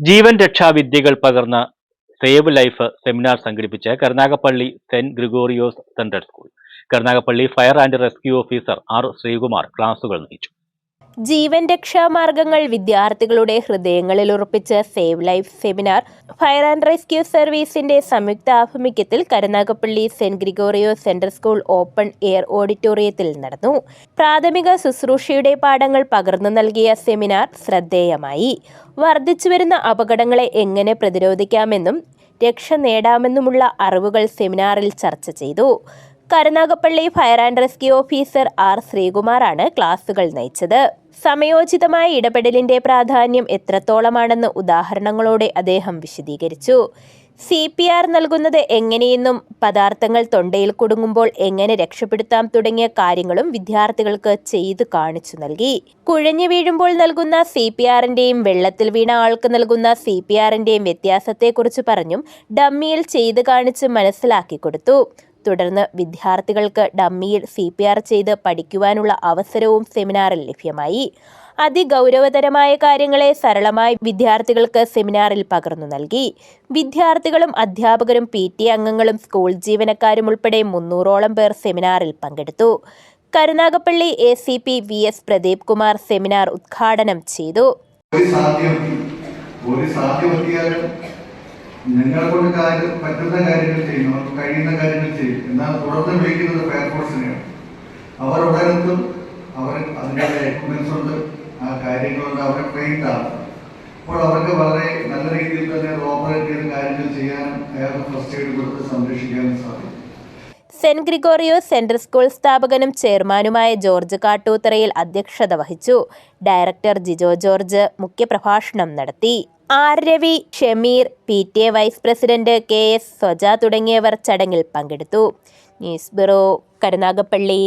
ജീവൻ രക്ഷാ വിദ്യകൾ പകർന്ന സേവ് ലൈഫ് സെമിനാർ സംഘടിപ്പിച്ച Karunagappally saint Gregorios central school. Karunagappally fire and rescue officer R Sreekumar ക്ലാസുകൾ നയിച്ചു ജീവൻ രക്ഷാ മാർഗങ്ങൾ വിദ്യാർത്ഥികളുടെ ഹൃദയങ്ങളിൽ ഉറപ്പിച്ച save life seminar fire and rescue സർവീസിന്റെ സംയുക്ത ആഭിമുഖ്യത്തിൽ Karunagappally saint Gregorio centre school open air ഓഡിറ്റോറിയത്തിൽ നടന്നു. പ്രാഥമിക ശുശ്രൂഷയുടെ പാഠങ്ങൾ പകർന്നു നൽകിയ സെമിനാർ ശ്രദ്ധേയമായി. വർദ്ധിച്ചുവരുന്ന അപകടങ്ങളെ എങ്ങനെ പ്രതിരോധിക്കാമെന്നും രക്ഷ നേടാമെന്നുമുള്ള അറിവുകൾ സെമിനാറിൽ ചർച്ച ചെയ്തു. Karunagappally fire and rescue officer R ശ്രീകുമാറാണ് ക്ലാസുകൾ നയിച്ചത്. സമയോചിതമായ ഇടപെടലിന്റെ പ്രാധാന്യം എത്രത്തോളമാണെന്ന് ഉദാഹരണങ്ങളോടെ അദ്ദേഹം വിശദീകരിച്ചു. സി പി ആർ നൽകുന്നത് എങ്ങനെയെന്നും പദാർത്ഥങ്ങൾ തൊണ്ടയിൽ കുടുങ്ങുമ്പോൾ എങ്ങനെ രക്ഷപ്പെടുത്താം തുടങ്ങിയ കാര്യങ്ങളും വിദ്യാർത്ഥികൾക്ക് ചെയ്തു കാണിച്ചു നൽകി. കുഴഞ്ഞു വീഴുമ്പോൾ നൽകുന്ന സി പി ആറിന്റെയും വെള്ളത്തിൽ വീണ ആൾക്ക് നൽകുന്ന സി പി ആറിന്റെയും വ്യത്യാസത്തെക്കുറിച്ച് പറഞ്ഞും ഡമ്മിയിൽ ചെയ്തു കാണിച്ച് മനസ്സിലാക്കി കൊടുത്തു. തുടർന്ന് വിദ്യാർത്ഥികൾക്ക് ഡമ്മിയിൽ സി പി ആർ ചെയ്ത് പഠിക്കുവാനുള്ള അവസരവും സെമിനാറിൽ ലഭ്യമായി. അതിഗൗരവതരമായ കാര്യങ്ങളെ സരളമായി വിദ്യാർത്ഥികൾക്ക് സെമിനാറിൽ പകർന്നു നൽകി. വിദ്യാർത്ഥികളും അധ്യാപകരും പി. അംഗങ്ങളും സ്കൂൾ ജീവനക്കാരും ഉൾപ്പെടെ മുന്നൂറോളം പേർ സെമിനാറിൽ പങ്കെടുത്തു. Karunagappally A. C. P. V. S. Pradeep Kumar seminar ഉദ്ഘാടനം ചെയ്തു. നിങ്ങളെ കൊണ്ട് കാര്യം പറ്റുന്ന കാര്യങ്ങൾ ചെയ്യും നമുക്ക് കഴിയുന്ന കാര്യങ്ങൾ ചെയ്യും. എന്നാൽ തുടർന്ന് വിളിക്കുന്നത് ഫയർഫോഴ്സിനെയാണ്. അവർ ഉടനെത്തും അവർ അതിന്റെ എക്യുപ്മെന്റ്സ് ഉണ്ട്. കാര്യങ്ങളുണ്ട് അവർ ട്രെയിൻഡ് ആണ്. അപ്പോൾ അവർക്ക് വളരെ നല്ല രീതിയിൽ തന്നെ ഓപ്പറേറ്റ് ചെയ്ത് കാര്യങ്ങൾ ചെയ്യാൻ അയാൾക്ക് ഫസ്റ്റ് എയ്ഡ് കൊടുത്ത് സംരക്ഷിക്കാനും സാധിക്കും. സെന്റ് ഗ്രിഗോറിയോ സെൻട്രൽ സ്കൂൾ സ്ഥാപകനും ചെയർമാനുമായ ജോർജ് കാട്ടൂത്തറയിൽ അധ്യക്ഷത വഹിച്ചു. ഡയറക്ടർ ജിജോ ജോർജ് മുഖ്യപ്രഭാഷണം നടത്തി. R Ravi Shameer P T A vice president K S Swaja തുടങ്ങിയവർ ചടങ്ങിൽ പങ്കെടുത്തു. News bureau Karunagappally.